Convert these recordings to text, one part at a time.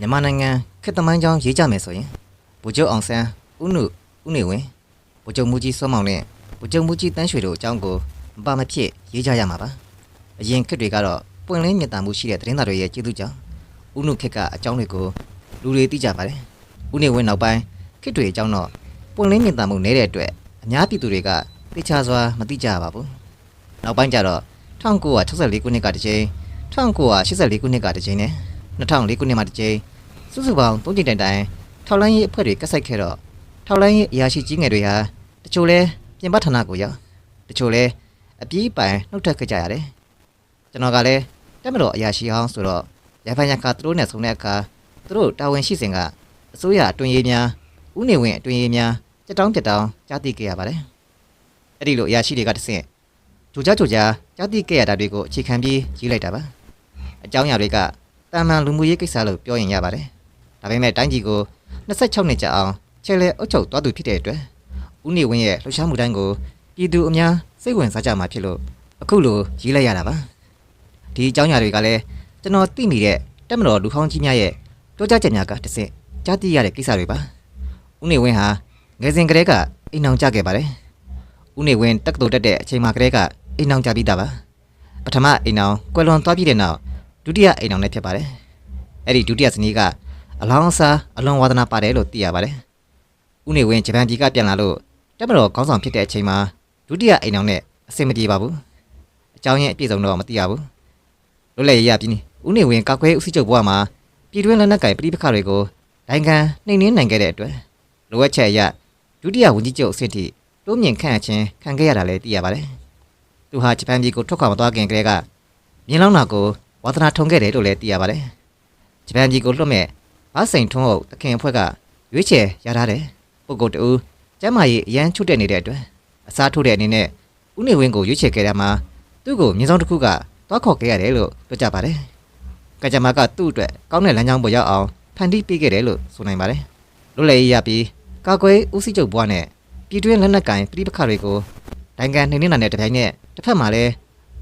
မြန်မာနိုင်ငံခေတ်သမိုင်းကြောင်းရေးကြမယ်ဆိုရင်ဗိုလ်ချုပ်အောင်ဆန်းဦးနုဦးနေဝင်းဗိုလ်ချုပ်မူကြီးစောမောင်နဲ့ဗိုလ်ချုပ်မူကြီးတန်းရွှေတို့အကြောင်းကိုမပါမဖြစ်ရေးကြရမှာပါအရင်ခေတ်တွေကတော့ပွင့်လင်းမြင်သာမှုရှိတဲ့သတင်းသားတွေရဲ့ကျေးဇူးကြောင့်ဦးနုခေတ်ကအကြောင်းတွေကိုလူတွေသိကြပါတယ်ဦးနေဝင်းနောက်ပိုင်းခေတ်တွေအကြောင်းတော့ပွင့်လင်းမြင်သာမှုနည်းတဲ့အတွက်အများပြည်သူတွေကသိချစွာမသိကြပါဘူးနောက်ပိုင်းကျတော့1964ခုနှစ်ကတစ်ကြိမ်1984ခုနှစ်ကတစ်ကြိမ်နဲ့2004ခုနှစ်မှာတစ်ကြိမ် စုစုပေါင်း၃ကြိမ်တိုင်တိုင်ထောက်လိုင်းရေးအဖွဲ့တွေကတ်ဆိုင်ခဲ့တော့ထောက်လိုင်းရေးအရာရှိကြီးငယ်တွေဟာတချို့လဲပြင်ပဌာနကိုရောက်တချို့လဲအပြေးပိုင်နှုတ်ထက်ခဲ့ကြရတယ်ကျွန်တော်ကလည်းတက်မတော်အရာရှိဟောင်းဆိုတော့ရဖိုင်ရကသူတို့နဲ့ဆုံတဲ့အခါသူတို့တာဝန်ရှိစဉ်ကအစိုးရအတွင်ရေးများဥနေဝင်အတွင်ရေးများကြက်တောင်းပြက်တောင်းကြားသိခဲ့ရပါတယ်အဲ့ဒီလိုအရာရှိတွေကတဆင့်ဂျိုကြားဂျိုကြားကြားသိခဲ့ရတာတွေကိုအခြေခံပြီးရေးလိုက်တာပါအကြောင်းအရာတွေကတာမန်လူမှုရေးကိစ္စလို့ပြောရင်ရပါတယ် ဒါပေမဲ့တိုင်းပြည်ကို26နှစ်ကြာအောင်ချဲလဲအုပ်ချုပ်သွားသူဖြစ်တဲ့အတွက်ဦးနေဝင်းရဲ့လှူရှားမှုတိုင်းကိုပြည်သူအများစိတ်ဝင်စားကြမှာဖြစ်လို့အခုလိုရေးလိုက်ရတာပါဒီအကြောင်းအရာတွေကလည်းကျွန်တော်သိမိတဲ့တက်မတော်လူဟောင်းကြီးများရဲ့တိုးကြချက်များကတစ်ဆင့်ကြားသိရတဲ့ကိစ္စတွေပါဦးနေဝင်းဟာငယ်စဉ်ကတည်းကအိမ်အောင်ကြခဲ့ပါတယ်ဦးနေဝင်းတက္ကသိုလ်တက်တဲ့အချိန်မှာကတည်းကအိမ်အောင်ကြပြီးသားပါပထမအိမ်အောင်ကွယ်လွန်သွားပြီးတဲ့နောက်ဒုတိယအိမ်အောင်လည်းဖြစ်ပါတယ်အဲ့ဒီဒုတိယဇနီးက အလောင်းအစားအလွန်ဝါသနာပါတယ်လို့သိရပါတယ်။ဦးနေဝင်းဂျပန်ပြည်ကပြန်လာလို့တက်မတော်ခေါင်းဆောင်ဖြစ်တဲ့အချိန်မှာဒုတိယအိမ်အောင်နဲ့အဆင်မပြေပါဘူး။အကြောင်းရင်းအပြည့်စုံတော့မသိရဘူး။လွတ်လပ်ရေးရပြီးနီဦးနေဝင်းကောက်ခွဲဦးစီးချုပ်ဘဝမှာပြည်တွင်းလက်နက်ကိုင်ပြည်ပခါတွေကိုနိုင်ငံနှိမ်နင်းနိုင်ခဲ့တဲ့အတွက်လိုအပ်ချက်အရဒုတိယဝန်ကြီးချုပ်အဆင့်ထိတိုးမြင့်ခန့်အပ်ခြင်းခံခဲ့ရတာလည်းသိရပါတယ်။သူဟာဂျပန်ပြည်ကိုထွက်ခွာမသွားခင်ကတည်းကမြင်းလောင်းနာကိုဝါသနာထုံခဲ့တယ်လို့လည်းသိရပါတယ်။ဂျပန်ပြည်ကိုလွတ်မဲ့ ဘာစိန်ထွန်းဟုတ်တခင်အဖွဲ့ကရွေးချယ်ရထားတယ်ပုဂ္ဂိုလ်တူကျမ်းမာရေးအရန်ချွတ်တဲ့နေတဲ့အတွက်အစားထိုးတဲ့အနေနဲ့ဦးနေဝင်းကိုရွေးချယ်ခဲ့တာမှာသူ့ကိုမြင်းဆောင်တစ်ခုကသွားခေါ်ခဲ့ရတယ်လို့ပြောကြပါတယ်။ကကြမ္မာကသူ့အတွက်ကောင်းတဲ့လမ်းကြောင်းပေါ်ရောက်အောင်ဖန်တီးပေးခဲ့တယ်လို့ဆိုနိုင်ပါတယ်။လွတ်လည်ရေးရပြီးကာကွယ်ဦးစီးချုပ်ဘွားနဲ့ပြည်တွင်းလက်နက်ကင်ပြည်ပခတွေကိုနိုင်ငံနှိမ့်နေတာနဲ့တပြိုင်နက်တစ်ဖက်မှာလည်း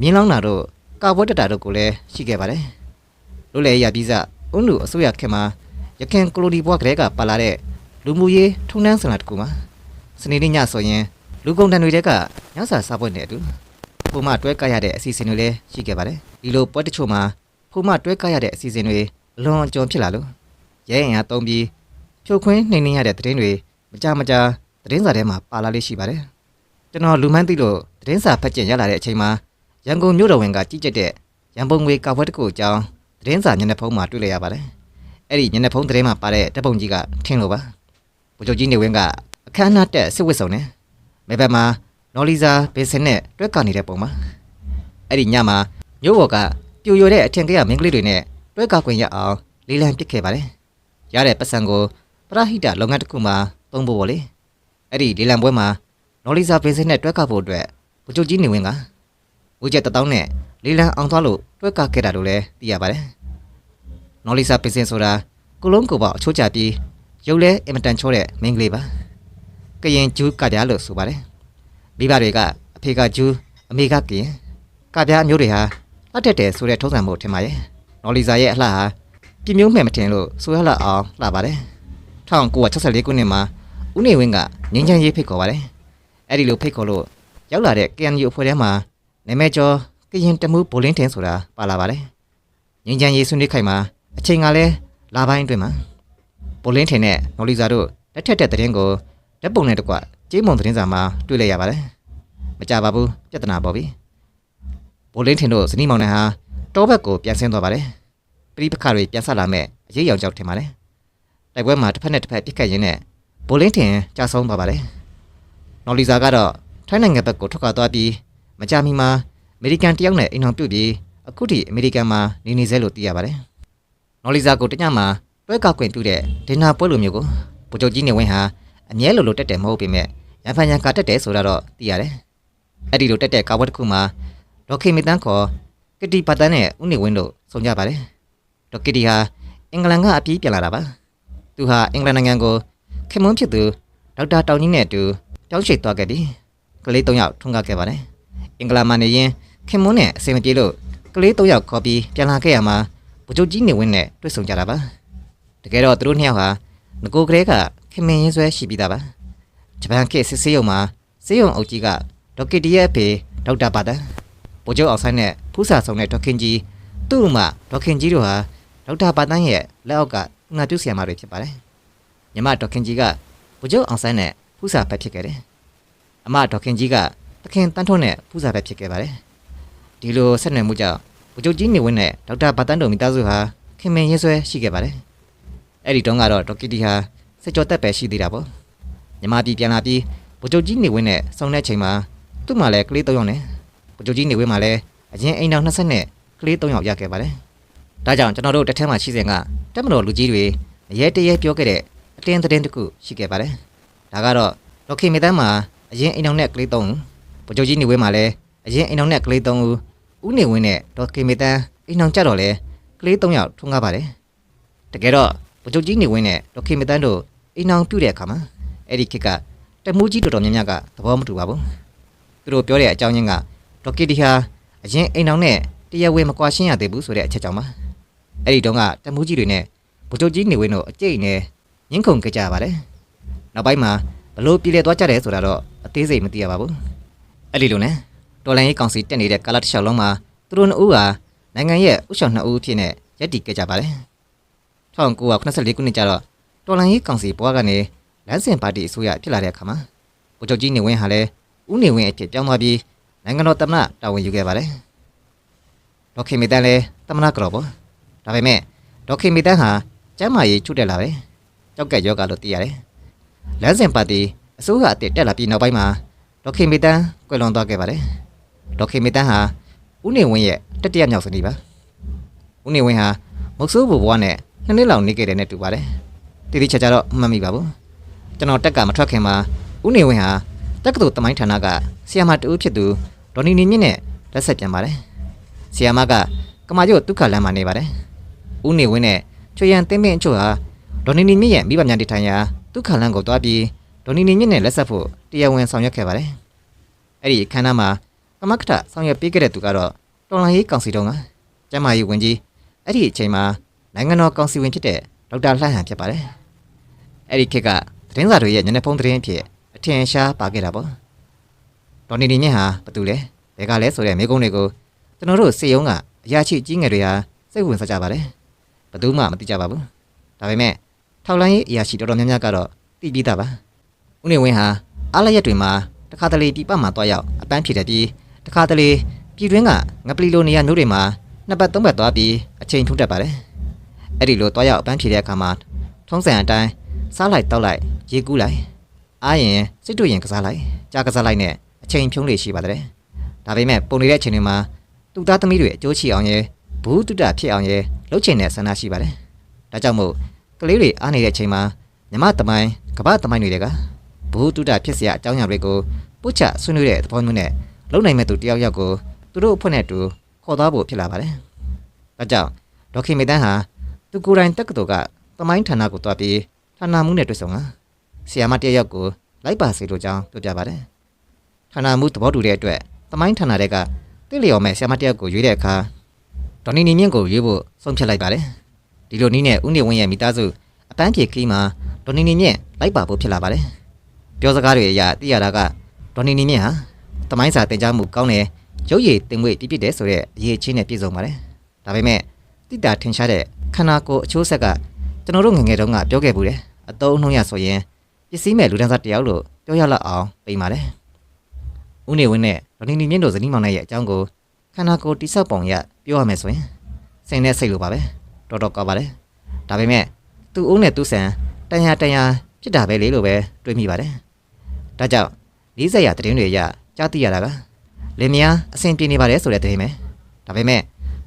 မြင်းလောင်းတာတို့ကာပွဲတက်တာတို့ကိုလည်းရှိခဲ့ပါတယ်။လွတ်လည်ရေးရပြီးစအုံလူအစိုးရခင်မှာ ရခင်ကလိုဒီဘွားကလေးကပါလာတဲ့လူမှုရေးထုံနှန်းစင်လာတစ်ခုမှာစနေနေ့ညဆိုရင်လူကုန်တန်တွေတဲကညစာစားပွဲနဲ့အတူပုံမတွဲကရတဲ့အစီအစဉ်တွေလည်းရှိခဲ့ပါတယ်ဒီလိုပွဲတချို့မှာပုံမတွဲကရတဲ့အစီအစဉ်တွေအလွန်အကျွံဖြစ်လာလို့ရဲရင်အားသုံးပြီးဖြိုခွင်းနှိမ်နှင်းရတဲ့သတင်းတွေမကြမကြာသတင်းစာထဲမှာပါလာလေးရှိပါတယ်ကျွန်တော်လူမှန်းသိလို့သတင်းစာဖတ်ကျင်ရလာတဲ့အချိန်မှာရန်ကုန်မြို့တော်ဝင်ကကြီးကျက်တဲ့ရန်ပုံငွေကာပွဲတစ်ခုအကြောင်းသတင်းစာညနေဖုံးမှာတွေ့လိုက်ရပါတယ် အဲ့ဒီညနေဖုံးသတင်းမှာပါတဲ့တပ်ပုံကြီးကထင်လို့ပါဗိုလ်ချုပ်ကြီးနေဝင်းကအခမ်းအနားတက်စစ်ဝစ်စုံနဲ့မဲဘက်မှာနော်လီဇာဘေစင်နဲ့တွဲကနေတဲ့ပုံမှာအဲ့ဒီညမှာမြို့ဘော်ကပြိုရတဲ့အထင်ကရမင်းကလေးတွေနဲ့တွဲကခွင့်ရအောင်လေးလံပစ်ခဲ့ပါတယ်ရတဲ့ပတ်စံကိုပရဟိတလုပ်ငန်းတစ်ခုမှာသုံးဖို့ပေါ့လေအဲ့ဒီလေးလံပွဲမှာနော်လီဇာဘေစင်နဲ့တွဲကဖို့အတွက်ဗိုလ်ချုပ်ကြီးနေဝင်းကဝေချက်တထောင်းနဲ့လေးလံအောင်သွားလို့တွဲကခဲ့တာလို့လည်းသိရပါတယ် နော်လီစာပင်စင်ဆိုတာကိုလုံးကိုပေါ့အချိုးချပြီးရုပ်လဲအင်မတန်ချောတဲ့မင်းကလေးပါကရင်ဂျူးကပြားလို့ဆိုပါတယ်မိဘတွေကအဖေကဂျူးအမေကကရင်ကပြားအမျိုးတွေဟာလှတက်တယ်ဆိုတဲ့ထုံးစံမှုထင်ပါရဲ့နော်လီစာရဲ့အလှဟာပြင်းမျိုးမှန်မထင်လို့ဆိုရလှအောင်လှပါတယ်1964ခုနှစ်မှာဦးနေဝင်းကငင်းချမ်းရေးဖိတ်ခေါ်ပါတယ်အဲ့ဒီလိုဖိတ်ခေါ်လို့ရောက်လာတဲ့ KNU အဖွဲ့ထဲမှာနာမည်ကျော်ကရင်တမှုဘိုလင်းတင်ဆိုတာပါလာပါတယ်ငင်းချမ်းရေးဆွေးနွေးခိုင်မှာ အချိန်ကလည်းလာပိုင်းအတွင်းမှာပိုလင်းထင်တဲ့နော်လီဇာတို့လက်ထက်တဲ့သတင်းကိုဓာတ်ပုံနဲ့တကွကြေးမုံသတင်းစာမှာတွေ့လိုက်ရပါတယ်။မကြပါဘူးပြဿနာပေါ့ဗျ။ပိုလင်းထင်တို့ဇနီးမောင်နှံဟာတောဘက်ကိုပြန်ဆင်းသွားပါတယ်။ပြိပခါတွေပြန်ဆက်လာမဲ့အရေးရောင်ကြောက်ထင်ပါတယ်။တိုက်ပွဲမှာတစ်ဖက်နဲ့တစ်ဖက်ပြစ်ခတ်ရင်းနဲ့ပိုလင်းထင်ကြာဆုံးသွားပါတယ်။နော်လီဇာကတော့ထိုင်းနိုင်ငံဘက်ကိုထွက်ခွာသွားပြီးမကြမီမှာအမေရိကန်တယောက်နဲ့အိမ်အောင်ပြုတ်ပြီးအခုထိအမေရိကန်မှာနေနေသေးလို့သိရပါတယ်။ နော်လီဇာကိုတညမှာတွဲကောက်ခွင့်ပြုတဲ့ဒင်နာပွဲလိုမျိုးကိုဗိုလ်ချုပ်ကြီးနေဝင်းဟာအမြဲလိုလိုတက်တယ်မဟုတ်ပေမဲ့ရန်ဖန်ရန်ကာတက်တယ်ဆိုတာတော့သိရတယ်။အဲ့ဒီလိုတက်တဲ့ကာဝတ်တစ်ခုမှာဒေါက်ခေမီတန်းခေါ်ကတီပါတန်နဲ့ဦးနေဝင်းတို့ဆုံကြပါတယ်။ဒေါက်ကတီဟာအင်္ဂလန်ကအပြေးပြန်လာတာပါ။သူဟာအင်္ဂလန်နိုင်ငံကိုခင်မွန်းဖြစ်သူဒေါက်တာတောင်ကြီးနဲ့အတူတောင်းရှိသွားခဲ့ပြီးကလေး၃ယောက်ထွန်းကားခဲ့ပါတယ်။အင်္ဂလန်မှာနေရင်ခင်မွန်းနဲ့အဆင်မပြေလို့ကလေး၃ယောက်ခေါ်ပြီးပြန်လာခဲ့ရမှာ ဗိုလ်ချုပ်ကြီးနေဝင်းနဲ့တွေ့ဆုံကြတာပါတကယ်တော့သူတို့နှစ်ယောက်ဟာငကိုကလေးကခင်မင်းရင်းဆွဲရှိပြီးသားပါဂျပန်ခေတ်စစ်ဆေးရုံမှာစေးရုံအုပ်ကြီးကဒေါက်ကတီရဲ့အဖေဒေါက်တာပါတန်ဗိုလ်ချုပ်အောင်ဆိုင်နဲ့ဖူးစာဆောင်တဲ့ဒေါက်ခင်ကြီးသူ့ဥမဒေါက်ခင်ကြီးတို့ဟာဒေါက်တာပါတန်ရဲ့လက်အောက်ကငါပြုဆရာမတွေဖြစ်ပါတယ်ညီမဒေါက်ခင်ကြီးကဗိုလ်ချုပ်အောင်ဆိုင်နဲ့ဖူးစာပဲဖြစ်ခဲ့တယ်အမဒေါက်ခင်ကြီးကသခင်တန်းထွန်းနဲ့ဖူးစာပဲဖြစ်ခဲ့ပါတယ်ဒီလိုဆက်နွယ်မှုကြောင့် ဗိုလ်ချုပ်ကြီးနေဝင်းနဲ့ဒေါက်တာပါတန်တို့မိသားစုဟာခင်မင်ရေးဆွဲရှိခဲ့ပါတယ်အဲ့ဒီတုန်းကတော့ဒေါက်ကတီဟာစစ်ကြောတက်ပဲရှိသေးတာပေါ့ညီမပြည်ပြန်လာပြီးဗိုလ်ချုပ်ကြီးနေဝင်းနဲ့ဆောင်းတဲ့ချိန်မှာသူ့မှာလည်းကလေး၃ယောက်နဲ့ဗိုလ်ချုပ်ကြီးနေဝင်းမှာလည်းအရင်အိမ်တော်20နဲ့ကလေး၃ယောက်ရခဲ့ပါတယ်။ဒါကြောင့်ကျွန်တော်တို့တစ်ထက်မှရှိစဉ်ကတက်မတော်လူကြီးတွေအရဲတရဲပြောခဲ့တဲ့အတင်းသတင်းတစ်ခုရှိခဲ့ပါတယ်။ဒါကတော့ဒေါက်ခင်မေတန်းမှာအရင်အိမ်တော်နဲ့ကလေး၃ဦးဗိုလ်ချုပ်ကြီးနေဝင်းမှာလည်းအရင်အိမ်တော်နဲ့ကလေး၃ဦး ဦးနေဝင်းနဲ့ဒေါက်ခင်မေတန်းအိမ်တော်ကြတော့လေကလေး၃ယောက်ထွန်းကားပါတယ်။တကယ်တော့ဗိုလ်ချုပ်ကြီးနေဝင်းနဲ့ဒေါက်ခင်မေတန်းတို့အိမ်တော်ပြုတ်တဲ့အခါမှာအဲ့ဒီခေတ်ကတမှုကြီးတော်တော်များများကသဘောမတူပါဘူးသူတို့ပြောတဲ့အကြောင်းရင်းကဒေါက်ကီတီဟာအရင်အိမ်အောင်နဲ့တရားဝင်မကွာရှင်းရသေးဘူးဆိုတဲ့အချက်ကြောင့်ပါအဲ့ဒီတုန်းကတမှုကြီးတွေနဲ့ဗိုလ်ချုပ်ကြီးနေဝင်းတို့အကျိတ်နဲ့ညှင်းခုန်ကြကြပါတယ်နောက်ပိုင်းမှာဘလို့ပြည်လဲသွားကြတယ်ဆိုတာတော့အသေးစိတ်မသိရပါဘူးအဲ့ဒီလိုနဲ့ တော်လိုင်းရေးကောင်စီတက်နေတဲ့ကာလတစ်လျှောက်လုံးမှာသူတို့နှစ်ဦးဟာနိုင်ငံရဲ့ဥဆောင်နှစ်ဦးအဖြစ်နဲ့ရပ်တည်ကြကြပါတယ်1984ခုနှစ်ကျတော့တော်လိုင်းရေးကောင်စီဘွားကနေလမ်းစဉ်ပါတီအစိုးရဖြစ်လာတဲ့အခါမှာဗိုလ်ချုပ်ကြီးနေဝင်းဟာလည်းဦးနေဝင်းအဖြစ်ပြောင်းသွားပြီးနိုင်ငံတော်သမ္မတတာဝန်ယူခဲ့ပါတယ်။ဒေါက်ခင်မီတန်လည်းသမ္မတကြော်ပေါ့။ဒါပေမဲ့ဒေါက်ခင်မီတန်ဟာကျမ်းမာရေးချွတ်တက်လာတယ်။ကြောက်ကက်ယောဂလို့သိရတယ်။လမ်းစဉ်ပါတီအစိုးရအစ်တက်လာပြီးနောက်ပိုင်းမှာဒေါက်ခင်မီတန်ကွယ်လွန်သွားခဲ့ပါတယ်။ ဒေါက်ခင်မီတန်ဟာဦးနေဝင်းရဲ့တတိယမြောက်ဇနီးပါ။ဦးနေဝင်းဟာမုတ်ဆိုးဘူဘွားနဲ့နှစ်နှစ်လောက်နေခဲ့တယ်နဲ့တူပါတယ်။တိတိကျကျတော့မမှတ်မိပါဘူး။ကျွန်တော်တက်ကမထွက်ခင်မှာဦးနေဝင်းဟာတက္ကသိုလ်တမိုင်းဌာနကဆီယာမတူဖြစ်သူဒေါ်နီနီမြင့်နဲ့လက်ဆက်ပြန်ပါတယ်။ဆီယာမကကမာကျို့ဒုက္ခလမ်းမှာနေပါတယ်။ဦးနေဝင်းနဲ့ချွေရန်တင်းပင်အချို့ဟာဒေါ်နီနီမြင့်ရဲ့မိဘများတည်ထိုင်ရာဒုက္ခလမ်းကိုတွားပြီးဒေါ်နီနီမြင့်နဲ့လက်ဆက်ဖို့တရားဝင်ဆောင်ရွက်ခဲ့ပါတယ်။အဲ့ဒီအခမ်းအနားမှာက မကထဆောင်ရွက်ပေးခဲ့တဲ့သူကတော့တော်လန်ရေးကောင်စီတုံးကကျမ်းမာရေးဝန်ကြီးအဲ့ဒီအချိန်မှာနိုင်ငံတော်ကောင်စီဝင်ဖြစ်တဲ့ဒေါက်တာလှဟန်ဖြစ်ပါတယ်။အဲ့ဒီခေတ်ကသတင်းစာတွေရဲ့ညနေဖုံးသတင်းအဖြစ်အထင်ရှားပါခဲ့တာပေါ့ဒေါ်နီနီမြင့်ဟာဘာတူလဲဘယ်ကလဲဆိုတဲ့မိကုန်းတွေကိုကျွန်တော်တို့စေယုံကအရာရှိကြီးငယ်တွေဟာစိတ်ဝင်စားကြပါတယ်ဘယ်သူမှမသိကြပါဘူးဒါပေမဲ့ထောက်လိုင်းရေးအရာရှိတော်တော်များများကတော့သိပြီးသားပါဦးနေဝင်းဟာအားလရက်တွေမှာတခါတလေပြပမှာတွားရောက်အပန်းဖြေတယ်ပြီး တခါတလေပြည်တွင်းကငပလီလိုနေရမျိုးတွေမှာနှစ်ပတ်သုံးပတ်သွားပြီးအချိန်ထုံးတက်ပါတယ်။အဲ့ဒီလိုသွားရောက်အပန်းဖြေတဲ့အခါမှာထုံးစံအတိုင်းစားလိုက်တောက်လိုက်ရေကူးလိုက်အားရင်စစ်တူရင်ကစားလိုက်ကြားကစားလိုက်နဲ့အချိန်ဖြုံးလေရှိပါတယ်။ဒါပေမဲ့ပုံနေတဲ့အချိန်တွေမှာသူသားသမီးတွေအကျိုးချီအောင်ရဲဘူးတုတဖြစ်အောင်ရဲလှုပ်ချင်တဲ့ဆန္ဒရှိပါတယ်။ဒါကြောင့်မို့ကလေးတွေအားနေတဲ့အချိန်မှာမြမတမိုင်းကမ္ဘာတမိုင်းတွေကဘူးတုတဖြစ်စရာအကြောင်းအရာတွေကိုပုတ်ချဆွေးနွေးတဲ့သဘောမျိုးနဲ့ လုံနိုင်မဲ့သူတယောက်ယောက်ကိုသူတို့အဖွဲ့နဲ့တူခေါ်သွားဖို့ဖြစ်လာပါတယ်ဒါကြောင့်ဒေါက်ခင်မေတန်းဟာသူကိုယ်တိုင်တက္ကသိုလ်ကတမိုင်းဌာနကိုတွားပြီးဌာနမှုနဲ့တွေ့ဆုံတာဆီယာမတယောက်ယောက်ကိုလိုက်ပါစေလို့ကြောင်းပြောပြပါတယ်ဌာနမှုသဘောတူတဲ့အတွက်တမိုင်းဌာနတွေကတိလျော်မဲ့ဆီယာမတယောက်ကိုရွေးတဲ့အခါဒေါ်နီနီမြင့်ကိုရွေးဖို့ဆုံးဖြတ်လိုက်ပါတယ်ဒီလိုနည်းနဲ့ဦးနေဝင်းရဲ့မိသားစုအပန်းဖြေခီးမှာဒေါ်နီနီမြင့်လိုက်ပါဖို့ဖြစ်လာပါတယ်ပြောစကားတွေအရသိရတာကဒေါ်နီနီမြင့်ဟာ တမိုင်းစာတင်ကြားမှုကောင်းတယ်ရုပ်ရည်တင်ဝေးပြည့်ပြည့်တယ်ဆိုတဲ့အရေးချင်းနဲ့ပြည့်စုံပါတယ်ဒါပေမဲ့တိတာထင်ရှားတဲ့ခန္ဓာကိုယ်အချိုးဆက်ကကျွန်တော်တို့ငယ်ငယ်တုန်းကပြောခဲ့ဘူးတယ်အတုံးနှုံးရဆိုရင်ပစ္စည်းမဲ့လူဒန်းစားတယောက်လို့ပြောရလောက်အောင်ပိန်ပါတယ်ဦးနေဝင်းနဲ့ဒေါ်နီနီမြင့်တို့ဇနီးမောင်နှံရဲ့အကြောင်းကိုခန္ဓာကိုယ်တိဆောက်ပုံရပြောရမယ်ဆိုရင်စိတ်နဲ့စိတ်လိုပါပဲတော်တော်ကောက်ပါတယ်ဒါပေမဲ့သူ့ဦးနဲ့သူ့ဆန်တန်ရာတန်ရာဖြစ်တာပဲလေလို့ပဲတွေးမိပါတယ်ဒါကြောင့်လေးဆက်ရသတင်းတွေရ ကြားသိရတာကလင်မယားအဆင်ပြေနေပါတယ်ဆိုတဲ့သတင်းပဲဒါပေမဲ့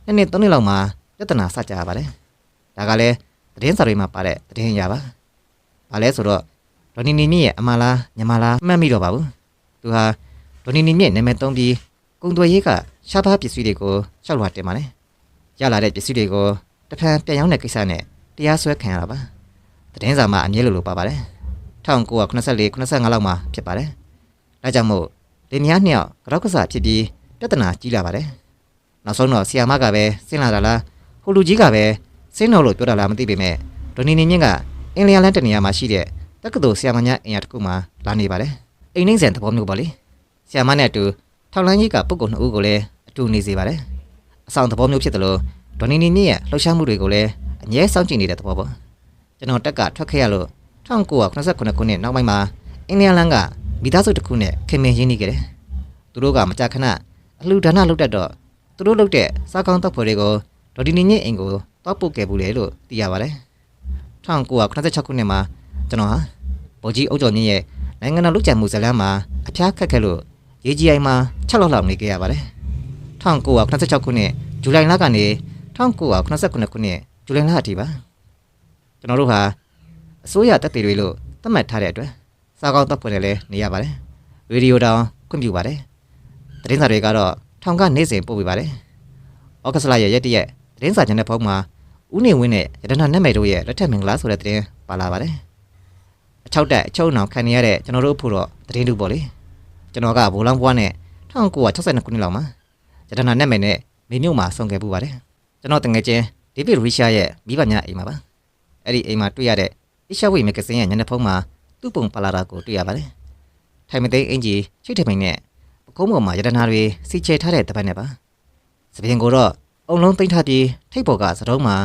နှစ်နှစ်သုံးနှစ်လောက်မှာပြဿနာစကြရပါတယ်ဒါကလည်းသတင်းစာတွေမှာပါတဲ့သတင်းရပါဘာလဲဆိုတော့ဒေါ်နီနီမြင့်ရဲ့အမလားညီမလားမှတ်မိတော့ပါဘူးသူဟာဒေါ်နီနီမြင့်နာမည်သုံးပြီးကုံသွေးရေးကရှားပါးပစ္စည်းတွေကိုရှောက်လွှာတင်ပါတယ်ရလာတဲ့ပစ္စည်းတွေကိုတစ်ဖန်ပြန်ရောင်းတဲ့ကိစ္စနဲ့တရားစွဲခံရတာပါသတင်းစာမှာအမြဲလိုလိုပါပါတယ်1984 85လောက်မှာဖြစ်ပါတယ်ဒါကြောင့်မို့ လင်မယားနှစ်ယောက်ကြောက်ကစားဖြစ်ပြီးပြဿနာကြီးလာပါတယ်နောက်ဆုံးတော့ဆီယာမကပဲဆင်းလာတာလားဟိုလူကြီးကပဲဆင်းတော့လို့ပြောတာလားမသိပေမဲ့ဒေါ်နီနီမြင့်ကအင်လျာလန်တနေရာမှာရှိတဲ့တက္ကသိုလ်ဆရာမများအင်အားတစ်ခုမှာလာနေပါတယ်အိမ်နှိမ့်ဆန်သဘောမျိုးပေါ့လေဆရာမနဲ့အတူထောက်လန်းကြီးကပုဂ္ဂိုလ်နှစ်ဦးကိုလည်းအတူနေစေပါတယ်အဆောင်သဘောမျိုးဖြစ်တယ်လို့ဒေါ်နီနီမြင့်ရဲ့လှုပ်ရှားမှုတွေကိုလည်းအငြဲစောင့်ကြည့်နေတဲ့သဘောပေါ့ကျွန်တော်တက်ကထွက်ခဲ့ရလို့1989ခုနှစ်နောက်ပိုင်းမှာအင်လျာလန်က မိသားစုတစ်ခုနဲ့ခင်မင်ရင်းနှီးခဲ့တယ်သူတို့ကမကြာခဏအလှူဒါနလုပ်တတ်တော့သူတို့လုပ်တဲ့စားကောင်းတောက်ဖွယ်တွေကိုဒေါ်ဒီနီညစ်အိမ်ကိုတောက်ပုတ်ခဲ့ဘူးလေလို့သိရပါတယ်1986ခုနှစ်မှာကျွန်တော်ဟာဗိုလ်ကြီးအုပ်ကျော်မြင့်ရဲ့နိုင်ငံတော်လူ့ကြံမှုဇာတ်လမ်းမှာအဖျားခက်ခဲလို့ရေးကြီးအိမ်မှာ6လောက်လောက်နေခဲ့ရပါတယ်1986ခုနှစ်ဇူလိုင်လကနေ1989ခုနှစ်ဇူလိုင်လအထိပါကျွန်တော်တို့ဟာအစိုးရတပ်တွေလို့သတ်မှတ်ထားတဲ့အတွက် စားကောင်းတောက်ဖွယ်တွေလည်းနေရပါတယ်ရေဒီယိုတောင်ခွင့်ပြုပါတယ်သတင်းစာတွေကတော့ထောင်ကနေစဉ်ပို့ပြပါတယ်ဩဂတ်စ်လရဲ့ရက်တရက်သတင်းစာချန်နယ်ဖုန်းမှာဦးနေဝင်းနဲ့ရတနာနတ်မယ်တို့ရဲ့လက်ထက်မင်္ဂလာဆိုတဲ့သတင်းပါလာပါတယ်အချောက်တက်အချုံအောင်ခံနေရတဲ့ကျွန်တော်တို့အဖို့တော့သတင်းတူပေါ့လေကျွန်တော်ကဘိုးလောင်းဘွားနဲ့1962ခုနှစ်လောက်မှာရတနာနတ်မယ်နဲ့မိမြို့မှာဆုံခဲ့ပူပါတယ်ကျွန်တော်တငယ်ချင်းဒေးဗစ်ရီရှာရဲ့မိဘညာအိမ်မှာပါအဲ့ဒီအိမ်မှာတွေ့ရတဲ့အရှဝိမဂ္ဂဇင်းရဲ့ညနေဖုန်းမှာ သူ့ပုံပါလာတာကိုတွေ့ရပါတယ်ထိုင်မသိမ်းအင်ဂျီချိတ်ထမိန်နဲ့ပကုံးပေါ်မှာရတနာတွေစီချဲထားတဲ့တပတ်နဲ့ပါစပင်ကိုတော့အုံလုံးသိမ့်ထားပြီးထိတ်ပေါ်ကစတုံးမှာ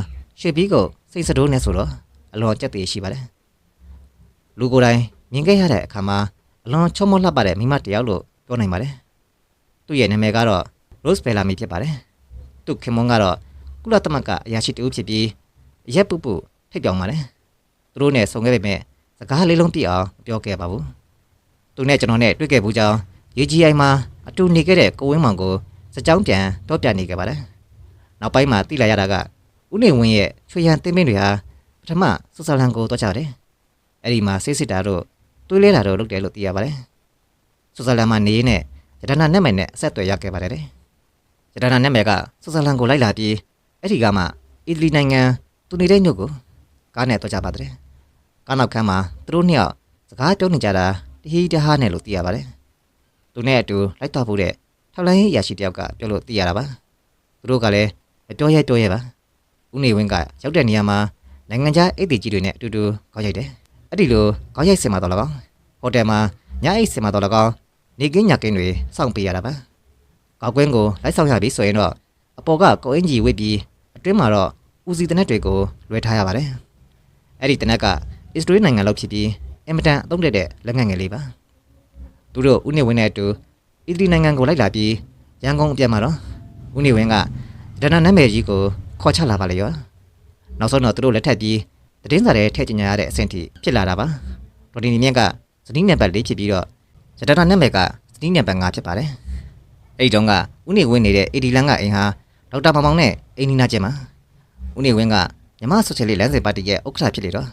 ရွှေပြီးကိုစိတ်စတိုးနဲ့ဆိုတော့အလွန်ကြက်သေးရှိပါတယ်လူကိုယ်တိုင်မြင်ခဲ့ရတဲ့အခါမှာအလွန်ချောမောလှပတဲ့မိမတစ်ယောက်လို့ပြောနိုင်ပါတယ်သူ့ရဲ့နာမည်ကတော့ Rose Bellamy ဖြစ်ပါတယ်သူ့ခင်မွန်းကတော့ကုလသမဂ္ဂအရာရှိတူဖြစ်ပြီးရက်ပုပုထိတ်ပြောင်ပါတယ်သူတို့နဲ့ဆုံခဲ့ပေမဲ့ စကားလေးလုံးပြည့်အောင်မပြောခဲ့ပါဘူးသူနဲ့ကျွန်တော်နဲ့တွေ့ခဲ့ဘူးကြောင်းရေးကြီးအိမ်မှာအတူနေခဲ့တဲ့ကိုဝင်းမောင်ကိုစကြောင်းပြန်တော့ပြနေခဲ့ပါတယ်နောက်ပိုင်းမှာသိလာရတာကဦးနေဝင်းရဲ့ချွေရန်တင်းမင်းတွေဟာပထမဆွဆာလန်ကိုတော့ကြတယ်အဲ့ဒီမှာစစ်စစ်တာတို့တွေးလဲတာတို့လုပ်တယ်လို့သိရပါတယ်ဆွဆာလန်မှာနေနဲ့ရတနာနဲ့မယ်နဲ့အဆက်အသွယ်ရခဲ့ပါတယ်တဲ့ရတနာနဲ့မယ်ကဆွဆာလန်ကိုလိုက်လာပြီးအဲ့ဒီကမှအီတလီနိုင်ငံသူနေတဲ့ညို့ကိုကားနဲ့တော့ကြပါတယ် ကားနောက်ခန်းမှာသူတို့နှစ်ယောက်စကားပြောနေကြတာတဟီတဟားနဲ့လို့သိရပါတယ်သူနဲ့အတူလိုက်တော့ဖို့တဲ့ထောက်လိုင်းရေးအရာရှိတယောက်ကပြောလို့သိရတာပါသူတို့ကလည်းအတော်ရဲတော်ရဲပါဦးနေဝင်းကရောက်တဲ့နေရာမှာနိုင်ငံခြားအိတ်တီကြီးတွေနဲ့အတူတူခေါင်းရိုက်တယ်အဲ့ဒီလိုခေါင်းရိုက်စင်မှာတော့လကောင်းဟိုတယ်မှာညအိတ်စင်မှာတော့လကောင်းနေကင်းညကင်းတွေစောင့်ပေးရတာပါကောက်ကွင်းကိုလိုက်ဆောင်ရပြီဆိုရင်တော့အပေါ်ကကိုအင်ဂျီဝစ်ပြီးအတွင်းမှာတော့ဦးစီတနက်တွေကိုလွှဲထားရပါတယ်အဲ့ဒီတနက်က အစ္စရေးနိုင်ငံလောက်ဖြစ်ပြီးအင်မတန်အသုံးတဲ့လက်ငယ်ငယ်လေးပါသူတို့ဦးနေဝင်းနဲ့အတူအီတလီနိုင်ငံကိုလိုက်လာပြီးရန်ကုန်အပြတ်မှာတော့ဦးနေဝင်းကဒနာနမ်းမယ်ကြီးကိုခေါ်ချလာပါလေရောနောက်ဆုံးတော့သူတို့လက်ထပ်ပြီးသတင်းစာတွေထည့်ကြညာရတဲ့အဆင့်ထိဖြစ်လာတာပါဒေါ်ဒီနီမြင့်ကဇနီးနံပါတ်၄ဖြစ်ပြီးတော့ရတနာနံပါတ်ကဇနီးနံပါတ်5ဖြစ်ပါတယ်အဲ့ဒီတုန်းကဦးနေဝင်းနေတဲ့အေဒီလန်ကအိမ်ဟာဒေါက်တာမောင်မောင်နဲ့အိမ်နီနာကျင်မှာဦးနေဝင်းကမြမဆိုရှယ်လစ်လမ်းစဉ်ပါတီရဲ့ဥက္ကဋ္ဌဖြစ်လေတော့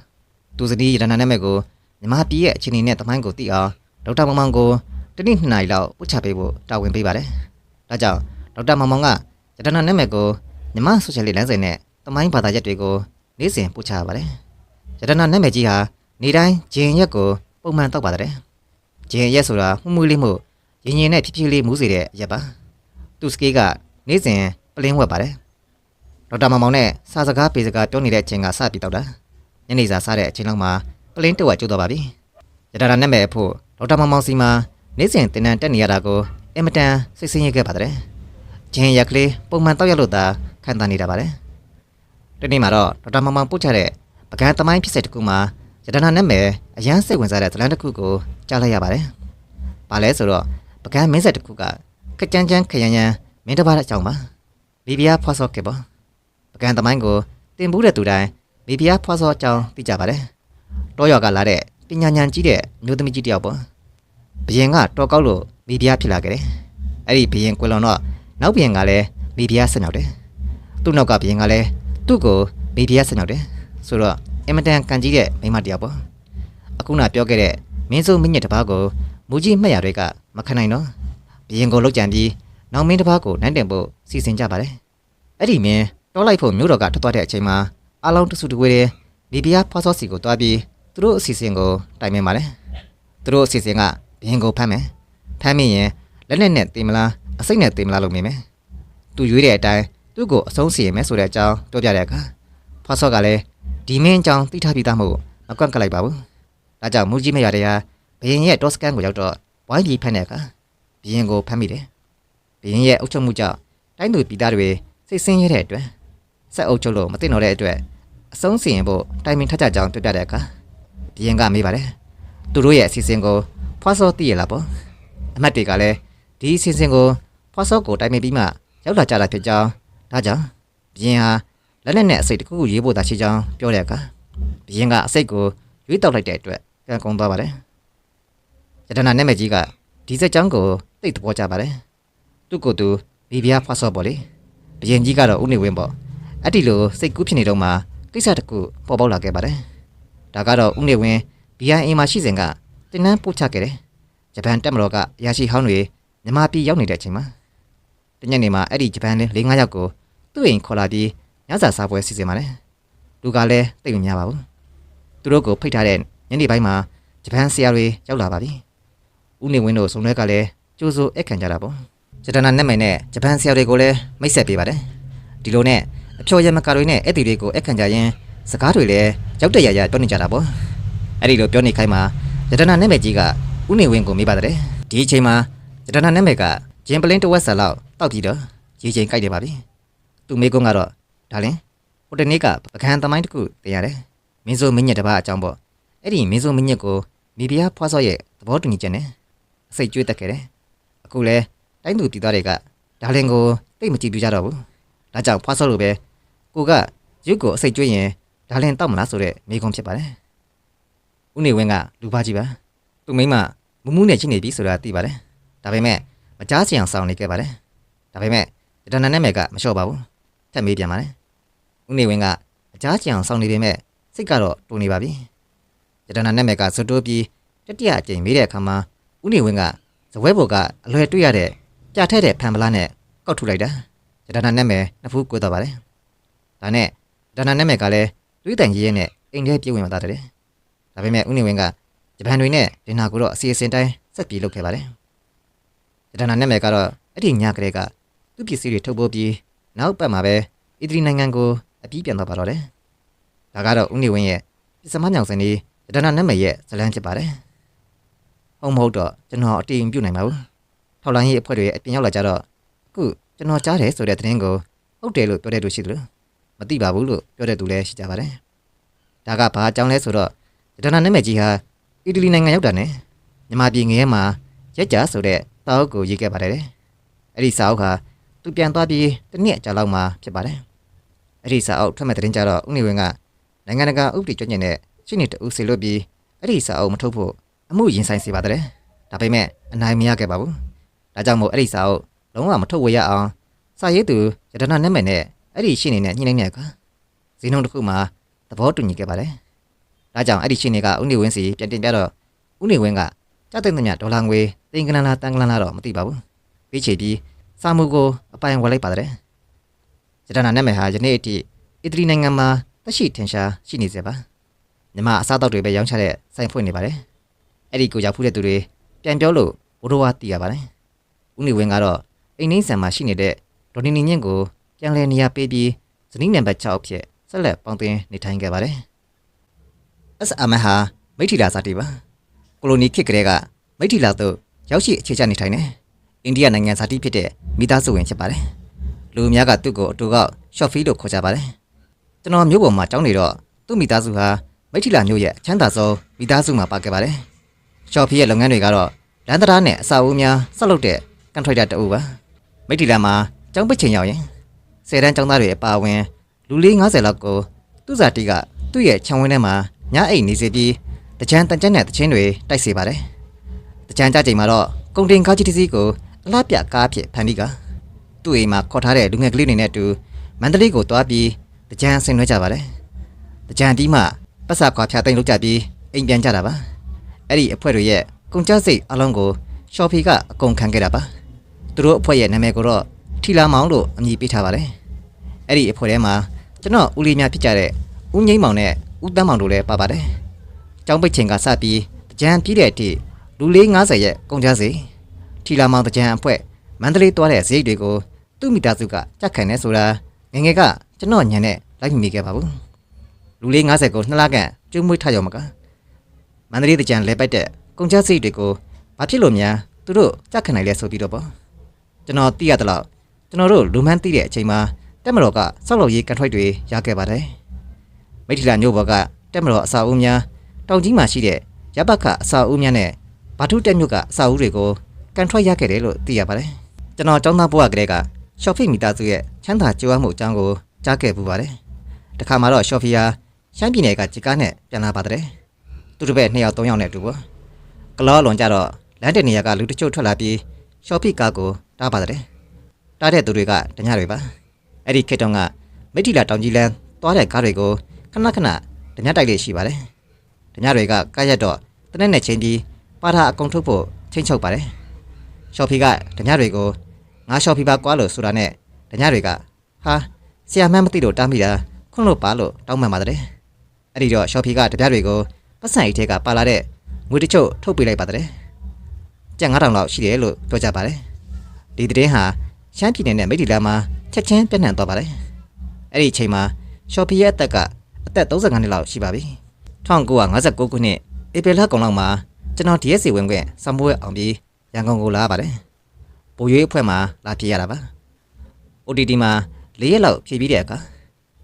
သူဇနီးရတနာနံပါတ်ကိုမြမပြည်ရဲ့အခြေအနေနဲ့တမိုင်းကိုသိအောင်ဒေါက်တာမောင်မောင်ကိုတနည်းနှစ်နာရီလောက်ပုတ်ချပေးဖို့တာဝန်ပေးပါတယ်ဒါကြောင့်ဒေါက်တာမောင်မောင်ကရတနာနံပါတ်ကိုမြမဆိုရှယ်လစ်လမ်းစဉ်နဲ့တမိုင်းဘာသာရပ်တွေကိုနေ့စဉ်ပို့ချရပါတယ်။ရတနာနာမည်ကြီးဟာနေတိုင်းဂျင်ရက်ကိုပုံမှန်တောက်ပါတယ်။ဂျင်ရက်ဆိုတာမှုမှုလေးမှုရင်ရင်နဲ့ဖြည်းဖြည်းလေးမူးစေတဲ့ရက်ပါ။သူ့စကေးကနေ့စဉ်ပလင်းဝက်ပါတယ်။ဒေါက်တာမောင်မောင်နဲ့စာစကားပေစကားပြောနေတဲ့အချိန်ကစပြီးတောက်တာ။ ညနေစာစားတဲ့အချိန်လောက်မှာပလင်းတဝက်ကျုပ်တော့ပါပြီ။ရတနာနာမည်အဖို့ဒေါက်တာမောင်မောင်စီမှာနေ့စဉ်တင်တန်းတက်နေရတာကိုအင်မတန်စိတ်ဆင်းရဲခဲ့ပါတယ်။ဂျင်ရက်ကလေးပုံမှန်တောက်ရလို့သာခံစားနေတာပါတယ်။ဒီနေ့မှာတော့ဒေါက်တာမောင်မောင်ပို့ချတဲ့ပကံသမိုင်းဖြစ်ဆက်တစ်ခုမှာရတနာနဲ့မယ်အရန်စိတ်ဝင်စားတဲ့ဇလန်းတစ်ခုကိုကြားလိုက်ရပါတယ်။ဘာလဲဆိုတော့ပကံမင်းဆက်တစ်ခုကခကြမ်းကြမ်းခရမ်းရမ်းမင်းတစ်ပါးအကြောင်းပါ။ဘီဘီယာဖွားစော့ကေပေါ့။ပကံသမိုင်းကိုတင်ဘူးတဲ့သူတိုင်း ဘီဘီယာဖွားစော့အကြောင်းသိကြပါတယ်။တောရွာကလာတဲ့ပညာဉာဏ်ကြီးတဲ့မျိုးသမီးကြီးတစ်ယောက်ပေါ့။ဘယင်ကတော်ကောက်လို့ဘီဘီယာဖြစ်လာခဲ့တယ်။အဲ့ဒီဘယင်ကွယ်လွန်တော့နောက်ဘယင်ကလည်းဘီဘီယာဆက်မြောက်တယ်။သူ့နောက်ကဘယင်ကလည်းသူ့ကိုဘီဘီယာဆက်မြောက်တယ်။ဆိုတော့အင်မတန်ကန်ကြီးတဲ့မိန်းမတစ်ယောက်ပေါ့အခုနပြောခဲ့တဲ့မင်းစုံမင်းညက်တစ်ပါးကိုမူကြီးမှတ်ရတွေကမခံနိုင်တော့ဘရင်ကိုလောက်ကြံပြီးနောက်မင်းတစ်ပါးကိုနိုင်တင်ဖို့စီစဉ်ကြပါတယ်အဲ့ဒီမင်းတောလိုက်ဖို့မြို့တော်ကထွက်သွားတဲ့အချိန်မှာ အလောင်းတစုတကွေးတဲ့ဘီဘီယာဖွားစောစီကိုတွားပြီးသူတို့အစီအစဉ်ကိုတိုင်ပင်ပါတယ်သူတို့အစီအစဉ်ကဘရင်ကိုဖမ်းမယ်ဖမ်းမိရင်လက်နဲ့နဲ့တင်မလားအစိတ်နဲ့တင်မလားလို့မြင်မယ်သူရွေးတဲ့အတိုင်းသူ့ကိုအဆုံးစီရင်မယ်ဆိုတဲ့အကြောင်းပြောပြတဲ့အခါဖွားစောကလည်းဒီမင်းအကြောင်းသိထားပြီးသားမို့မကွန့်ကပ်လိုက်ပါဘူးဒါကြောင့်မူကြီးမရတဲ့ဟာဘရင်ရဲ့တော့စကန်ကိုရောက်တော့ဝိုင်းပြီးဖမ်းတဲ့အခါဘရင်ကိုဖမ်းမိတယ်ဘရင်ရဲ့အုပ်ချုပ်မှုကြောင့်တိုင်းသူပြည်သားတွေစိတ်ဆင်းရဲတဲ့အတွက်ဆက်အုပ်ချုပ်လို့မသိတော့တဲ့အတွက် အဆုံးစီရင်ဖို့တိုင်ပင်ထကြကြောင်းတွေ့ပြတဲ့အခါဘရင်ကမေးပါတယ်သူတို့ရဲ့အစီအစဉ်ကိုဖွားစောသိရလားပေါ့အမတ်တွေကလည်းဒီအစီအစဉ်ကိုဖွားစောကိုတိုင်ပင်ပြီးမှရောက်လာကြတာဖြစ်ကြောင်းဒါကြောင့်ဘရင်ဟာလက်နဲ့နဲ့အစိတ်တစ်ခုခုရေးဖို့သာရှိကြောင်းပြောတဲ့အခါဘရင်ကအစိတ်ကိုရွေးတောက်လိုက်တဲ့အတွက်ကံကုန်သွားပါတယ်ယတနာနဲ့မကြီးကဒီစက်ကြောင်းကိုသိတ်သဘောကျပါတယ်သူ့ကိုယ်သူဘီဘီယာဖွားစောပေါ့လေဘရင်ကြီးကတော့ဥနေဝင်းပေါ့အဲ့ဒီလိုစိတ်ကူးဖြစ်နေတော့မှ ကိစ္စတစ်ခုပေါ်ပေါက်လာခဲ့ပါတယ်ဒါကတော့ဥနေဝင်းဘီယာအင်မှာရှိစဉ်ကတင်နန်းပို့ချခဲ့တယ်ဂျပန်တက်မတော်ကအရာရှိဟောင်းတွေမြန်မာပြည်ရောက်နေတဲ့အချိန်မှာတညနေမှာအဲ့ဒီဂျပန်လေး၄၅ယောက်ကိုသူ့အိမ်ခေါ်လာပြီးညစာစားပွဲစီစဉ်ပါတယ်လူကလည်းတိတ်မများပါဘူးသူတို့ကိုဖိတ်ထားတဲ့ညနေပိုင်းမှာဂျပန်ဆရာတွေရောက်လာပါပြီဥနေဝင်းတို့စုံလဲကလည်းကြိုးစိုးအခန့်ကြတာပေါ့ဂျတနာနဲ့မယ်နဲ့ဂျပန်ဆရာတွေကိုလည်းမိတ်ဆက်ပေးပါတယ်ဒီလိုနဲ့ အဖြော်ရမကာတွေနဲ့အဲ့ဒီတွေကိုအခန့်ကြရင်စကားတွေလည်းရောက်တဲ့ရရပြောနေကြတာပေါ့အဲ့ဒီလိုပြောနေခိုင်းမှာဂျတနာနဲ့မယ်ကြီးကဥနေဝင်းကိုမေးပါတယ်ဒီအချိန်မှာဂျတနာနဲ့မယ်ကဂျင်ပလင်းတစ်ဝက်ဆာလောက်တောက်ပြီးတော့ရေချိန်ကြိုက်တယ်ပါပြီသူမေးခွန်းကတော့ဒါလင်းဟိုတနေ့ကပကံသမိုင်းတစ်ခုတင်ရတယ်မင်းစိုးမင်းညက်တစ်ပါးအကြောင်းပေါ့အဲ့ဒီမင်းစိုးမင်းညက်ကိုမိဖုရားဖွားစောရဲ့သဘောတူညီချက်နဲ့အစိတ်ကျွေးတက်ခဲ့တယ်အခုလဲတိုင်းသူပြည်သားတွေကဒါလင်းကိုတိတ်မကြည့်ပြကြတော့ဘူးဒါကြောင့်ဖွားစောလိုပဲ ကိုကရုပ်ကိုအစိတ်ကျွေးရင်ဒါလင်းတောက်မလားဆိုတဲ့မိကုံဖြစ်ပါတယ်ဦးနေဝင်းကလူပါကြီးပါသူမိမမူးမူးနဲ့ချင်းနေပြီဆိုတာသိပါတယ်ဒါပေမဲ့မကြားချင်အောင်စောင့်နေခဲ့ပါတယ်ဒါပေမဲ့ဒဏ္ဍာနဲ့မဲ့ကမလျှော့ပါဘူးထပ်မေးပြန်ပါတယ်ဦးနေဝင်းကအကြားချင်အောင်စောင့်နေပေမဲ့စိတ်ကတော့တူနေပါပြီဒဏ္ဍာနဲ့မဲ့ကဇွတ်တိုးပြီးတတိယအကြိမ်မေးတဲ့အခါမှာဦးနေဝင်းကဇပွဲပေါ်ကအလွယ်တွေ့ရတဲ့ပြထက်တဲ့ဖန်ပလားနဲ့ကောက်ထုတ်လိုက်တာဒဏ္ဍာနဲ့မဲ့နှစ်ဖူးကိုသွားပါတယ် ဒါနဲ့ဒဏ္ဍာနဲ့မဲ့ကလည်းတွေးတန်ကြီးရဲ့နဲ့အိမ်ထဲပြေးဝင်လာတယ်ဒါပေမဲ့ဦးနေဝင်းကဂျပန်တွေနဲ့ဒင်နာကိုတော့အစီအစဉ်တိုင်းဆက်ပြီးလုပ်ခဲ့ပါတယ်ဒဏ္ဍာနဲ့မဲ့ကတော့အဲ့ဒီညကလေးကသူ့ပစ္စည်းတွေထုတ်ပိုးပြီးနောက်ပတ်မှာပဲအီတလီနိုင်ငံကိုအပြီးပြန်သွားပါတော့တယ်။ဒါကတော့ဦးနေဝင်းရဲ့ပစ္စမမြောင်စင်ဒီဒဏ္ဍာနတ်မရဲ့ဇလန်းဖြစ်ပါတယ်။ဟုတ်မဟုတ်တော့ကျွန်တော်အတိအပြုနိုင်ပါဘူး။ထောက်လိုင်းရေးအဖွဲ့တွေအပြင်ရောက်လာကြတော့အခုကျွန်တော်ကြားတယ်ဆိုတဲ့သတင်းကိုဟုတ်တယ်လို့ပြောတဲ့သူရှိတယ်လို့ မသိပါဘူးလို့ပြောတဲ့သူလည်းရှိကြပါတယ်။ဒါကဘာအကြောင်းလဲဆိုတော့ဒဏ္ဍာနတ်မကြီးဟာအီတလီနိုင်ငံရောက်တာနဲ့မြန်မာပြည်ငရဲမှာရက်ကြဆိုတဲ့တောက်ကိုရေးခဲ့ပါတယ်။အဲ့ဒီစာအုပ်ဟာသူပြန်သွားပြီးတစ်နှစ်ကြာလောက်မှဖြစ်ပါတယ်။အဲ့ဒီစာအုပ်ထွက်မဲ့တဲ့ကြတော့ဦးနေဝင်းကနိုင်ငံတကာဥပဒေကျွမ်းကျင်တဲ့ရှင်းနေတူစီလို့ပြီးအဲ့ဒီစာအုပ်မထုတ်ဖို့အမှုရင်ဆိုင်စေပါတယ်။ဒါပေမဲ့အနိုင်မရခဲ့ပါဘူး။ဒါကြောင့်မို့အဲ့ဒီစာအုပ်လုံးဝမထုတ်ဝေရအောင်စာရေးသူရတနာနဲ့မယ်နဲ့ အဲ့ဒီရှင်းနေတဲ့ညှိနှိုင်းတဲ့အခါဇင်းုံတစ်ခုမှသဘောတူညီခဲ့ပါတယ်။ဒါကြောင့်အဲ့ဒီရှင်းနေကဦးနေဝင်းစီပြန်တင်ပြတော့ဦးနေဝင်းကကြတဲ့မြဒေါ်လာငွေတင်ကနလာတန်ကနလာတော့မသိပါဘူး။ပြီးချေပြီးစာမှုကိုအပိုင်ဝယ်လိုက်ပါတယ်။ဂျဒနာနာမည်ဟာယနေ့အထိအီတလီနိုင်ငံမှာသက်ရှိထင်ရှားရှိနေစေပါ။မြမအစားအသောက်တွေပဲရောင်းချတဲ့ဆိုင်ဖွင့်နေပါတယ်။အဲ့ဒီကိုရောက်ဖူးတဲ့သူတွေပြန်ပြောလို့ဘိုးတော်ဝါတည်ရပါတယ်။ဦးနေဝင်းကတော့အိမ်နှင်းဆန်မှာရှိနေတဲ့ဒေါ်နီနီညင့်ကို ပြန်လည်နေရာပေးပြီးဇနီးနံပါတ်6အဖြစ်ဆက်လက်ပေါင်းတင်နေထိုင်ခဲ့ပါတယ်။ SM ဟာမိထီလာစာတီပါ။ကိုလိုနီခေတ်ကလေးကမိထီလာတို့ရောက်ရှိအခြေချနေထိုင်နေ။အိန္ဒိယနိုင်ငံဇာတိဖြစ်တဲ့မိသားစုဝင်ဖြစ်ပါတယ်။လူအများကသူ့ကိုအတူကောက်ရှော့ဖီလို့ခေါ်ကြပါတယ်။ကျွန်တော်မြို့ပေါ်မှာကြောင်းနေတော့သူ့မိသားစုဟာမိထီလာမြို့ရဲ့အချမ်းသာဆုံးမိသားစုမှာပါခဲ့ပါတယ်။ရှော့ဖီရဲ့လုပ်ငန်းတွေကတော့လန်ဒရာနဲ့အစာအုပ်များဆက်လုပ်တဲ့ကန်ထရိုက်တာတအုပ်ပါ။မိထီလာမှာကျောင်းပစ်ချိန်ရောက်ရင် ဆယ်တန်းကျောင်းသားတွေအပါအဝင်လူလေး90လောက်ကိုသူ့ဇာတိကသူ့ရဲ့ခြံဝင်းထဲမှာညအိတ်နေစေပြီးတကြံတန်ကြက်နဲ့တချင်းတွေတိုက်စေပါတယ်။တကြံကြချိန်မှာတော့ကုန်တင်ကားကြီးတစ်စီးကိုအလားပြကားဖြစ်ဖန်ပြီးကသူ့အိမ်မှာခေါ်ထားတဲ့လူငယ်ကလေးတွေနဲ့အတူမန္တလေးကိုတွားပြီးတကြံဆင်နွှဲကြပါတယ်။တကြံတီးမှပတ်စာခွာဖြာသိမ်းလုပ်ကြပြီးအိမ်ပြန်ကြတာပါ။အဲ့ဒီအဖွဲ့တွေရဲ့ကုန်ကျစိတ်အလုံးကိုရှော်ဖီကအကုန်ခံခဲ့တာပါ။သူတို့အဖွဲ့ရဲ့နာမည်ကိုတော့ထီလာမောင်လို့အမည်ပေးထားပါတယ်။ အဲ့ဒီအဖွဲ့ထဲမှာကျွန်တော်ဦးလေးများဖြစ်ကြတဲ့ဦးငိမ့်မောင်နဲ့ဦးတန်းမောင်တို့လည်းပါပါတယ်။ကျောင်းပိတ်ချိန်ကစပြီးကြံပြီးတဲ့အထိလူလေး90ရဲ့ကုန်ကြစိတ်ထီလာမောင်တကြံအဖွဲမန္တလေးသွားတဲ့ဈေးတွေကိုသူ့မိသားစုကကြက်ခံနေဆိုတာငငယ်ကကျွန်တော်ညံနဲ့လိုက်မိခဲ့ပါဘူးလူလေး90ကိုနှစ်လခန့်ကျွေးမွေးထားရောမကမန္တလေးတကြံလဲပိုက်တဲ့ကုန်ကျစရိတ်တွေကိုဘာဖြစ်လို့များသူတို့ကြက်ခံနိုင်လဲဆိုပြီးတော့ပေါ့ကျွန်တော်သိရသလောက်ကျွန်တော်တို့လူမှန်းသိတဲ့အချိန်မှာ တက်မတော်ကစောက်လို့ရေးကန်ထွက်တွေရခဲ့ပါတယ်မိထီလာညို့ဘော်ကတက်မတော်အစာအုပ်များတောင်ကြီးမှာရှိတဲ့ရပတ်ကအစာအုပ်များနဲ့ဘာထုတက်မြို့ကအစာအုပ်တွေကိုကန်ထွက်ရခဲ့တယ်လို့သိရပါတယ်ကျွန်တော်ចောင်းသားဘဝကလေးကရှော့ဖိမိသားစုရဲ့ချမ်းသာကြွားမှုအကြောင်းကိုကြားခဲ့ပူပါတယ်တခါမှတော့ရှော့ဖီယာရှမ်းပြည်နယ်ကဂျကားနဲ့ပြန်လာပါတယ်သူတို့ပဲ2ယောက်3ယောက်နဲ့အတူပေါ့ကလောလွန်ကြတော့လမ်းတဲ့နေရာကလူတချို့ထွက်လာပြီးရှော့ဖိကားကိုတားပါတယ်တားတဲ့သူတွေကတညတွေပါ အဲ့ဒီခေတ်တုန်းကမိထီလာတောင်ကြီးလန်းသွားတဲ့ကားတွေကိုခဏခဏတညတိုက်လေးရှိပါတယ်တညတွေကကားရက်တော့တနက်နဲ့ချင်းပြီးပါတာအကုန်ထုတ်ဖို့ချင်းချုပ်ပါတယ်ရှော့ဖီကတညတွေကိုငါရှော့ဖီပါကွာလို့ဆိုတာနဲ့တညတွေကဟာဆရာမန်းမသိလို့တားမိတာခွန်းလို့ပါလို့တောင်းပန်ပါတယ်အဲ့ဒီတော့ရှော့ဖီကတပြားတွေကိုပတ်စံအိတ်ထဲကပါလာတဲ့ငွေတချို့ထုတ်ပေးလိုက်ပါတယ်ကျန်9000လောက်ရှိတယ်လို့ပြောကြပါတယ်ဒီသတင်းဟာ ရှမ်းပြည်နယ်နဲ့မိထီလာမှာချက်ချင်းပြန့်နှံ့သွားပါတယ်အဲ့ဒီအချိန်မှာရှော့ဖီရဲ့အသက်ကအသက်35နှစ်လောက်ရှိပါပြီ1959ခုနှစ်ဧပြီလကုန်လောက်မှာကျွန်တော် DSC ဝင်ခွင့်စံမိုးရအောင်ပြီးရန်ကုန်ကိုလာပါတယ်ပိုရွေးအဖွဲ့မှာလာပြရတာပါ OTT မှာ၄ရက်လောက်ဖြည့်ပြီးတဲ့အခါ